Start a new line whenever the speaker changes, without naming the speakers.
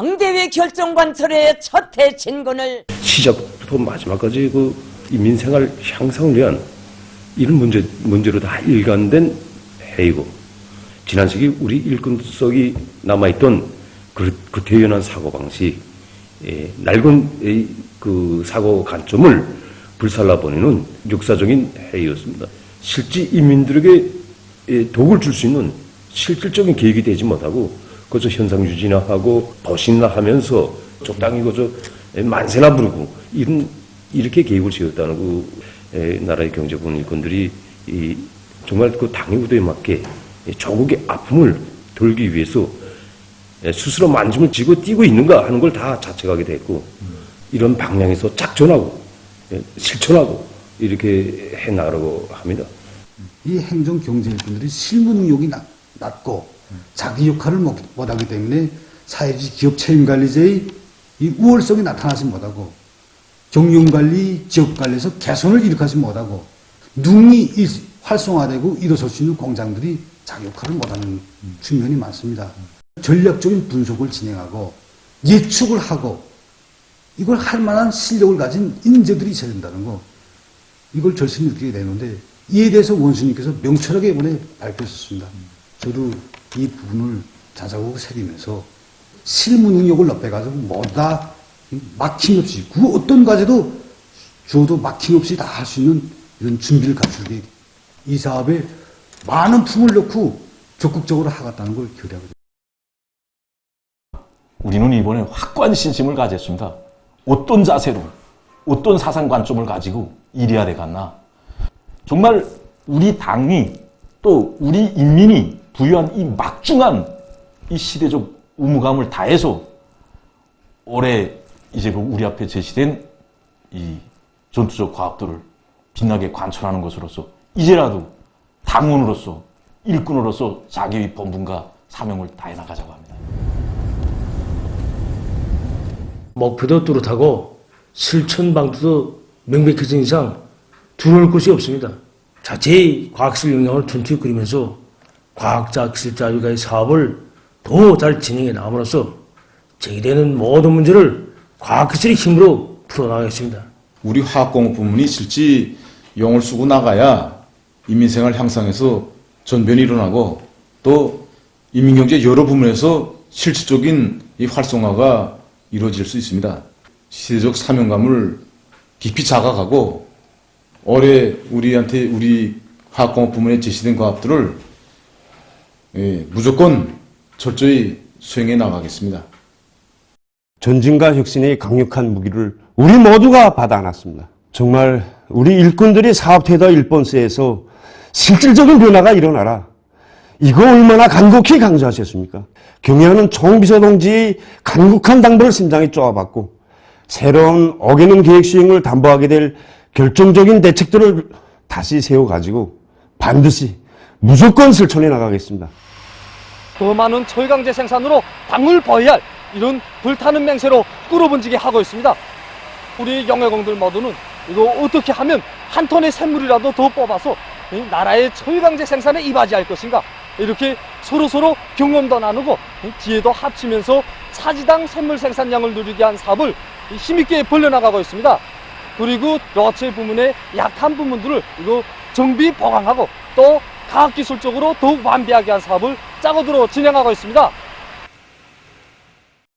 망대회 결정관설의 첫 해진군을
시작부터 마지막까지 그 인민생활 향상을 위한 이런 문제, 문제로 다 일관된 회의고, 지난 시기 우리 일꾼 속이 남아있던 그, 그 대연한 사고방식, 예, 낡은 이, 그 사고 관점을 불살라버리는 역사적인 회의였습니다. 실제 인민들에게 예, 독을 줄 수 있는 실질적인 계획이 되지 못하고 그저 현상 유지나 하고 도신나 하면서 적당히 그저 예, 만세나 부르고 이런 이렇게 계획을 세웠다는 그 예, 나라의 경제권 일꾼들이 이 정말 그 당의 의도에 맞게 예, 조국의 아픔을 덜기 위해서 예, 스스로 만짐을 지고 뛰고 있는가 하는 걸 다 자책하게 됐고 이런 방향에서 작전하고 예, 실천하고 이렇게 해 나가려고 합니다.
이 행정 경제 일꾼들이 실무 능력이 낮, 낮고 자기 역할을 못, 못하기 때문에 사회주의 기업 책임 관리제의 이 우월성이 나타나지 못하고 경영 관리, 지역 관리에서 개선을 일으키지 못하고 일- 활성화되고 일어설 수 있는 공장들이 자기 역할을 못하는 측면이 많습니다. 전략적인 분석을 진행하고 예측을 하고 이걸 할 만한 실력을 가진 인재들이 있어야 된다는 거. 이걸 절실히 느끼게 되는데 이에 대해서 원수님께서 명철하게 이번에 밝혔었습니다. 저도 이 부분을 자작곡 새기면서 실무 능력을 높여가지고 모두 다 막힘 없이 그 어떤 과제도 주어도 막힘 없이 다 할 수 있는 이런 준비를 갖추게 이 사업에 많은 품을 넣고 적극적으로 하겠다는 걸 결의하거든요.
우리는 이번에 확고한 신심을 가졌습니다. 어떤 자세로, 어떤 사상 관점을 가지고 일해야 되겠나. 정말 우리 당이 또 우리 인민이 부여한 이 막중한 이 시대적 의무감을 다해서 올해 이제 그 우리 앞에 제시된 이 전투적 과학들을 빛나게 관철하는 것으로서 이제라도 당원으로서 일꾼으로서 자기의 본분과 사명을 다해 나가자고 합니다.
목표도 뚜렷하고 실천 방도도 명백해진 이상 두려울 것이 없습니다. 자체의 과학실 역량을 튼튼히 그리면서 과학자, 기술자 일가의 사업을 더 잘 진행해 나감으로써 제기되는 모든 문제를 과학기술의 힘으로 풀어나가겠습니다.
우리 화학공업 부문이 실제 용을 쓰고 나가야 인민생활 향상에서 전변이 일어나고 또 인민경제 여러 부문에서 실질적인 이 활성화가 이루어질 수 있습니다. 시대적 사명감을 깊이 자각하고 올해 우리한테 우리 화학공업 부문에 제시된 과업들을 예, 무조건 철저히 수행해 나가겠습니다.
전진과 혁신의 강력한 무기를 우리 모두가 받아 안았습니다. 정말 우리 일꾼들이 사업 태도 1번스에서 실질적인 변화가 일어나라. 이거 얼마나 간곡히 강조하셨습니까? 경의하는 총비서 동지의 간곡한 당부를 심장에 쪼아봤고 새로운 어기는 계획 수행을 담보하게 될 결정적인 대책들을 다시 세워가지고 반드시 무조건 실천해 나가겠습니다.
더 많은 철강제 생산으로 당을 보여야 할 이런 불타는 맹세로 끌어번지게 하고 있습니다. 우리 영예공들 모두는 이거 어떻게 하면 한 톤의 샘물이라도 더 뽑아서 이 나라의 철강제 생산에 이바지할 것인가 이렇게 서로서로 경험도 나누고 이 지혜도 합치면서 차지당 샘물 생산량을 누리게 한 사업을 이 힘있게 벌려나가고 있습니다. 그리고 러체 부문의 약한 부분들을 이거 정비 보강하고 또 과학기술적으로 더욱 완비하게 한 사업을 짜고들어 진행하고 있습니다.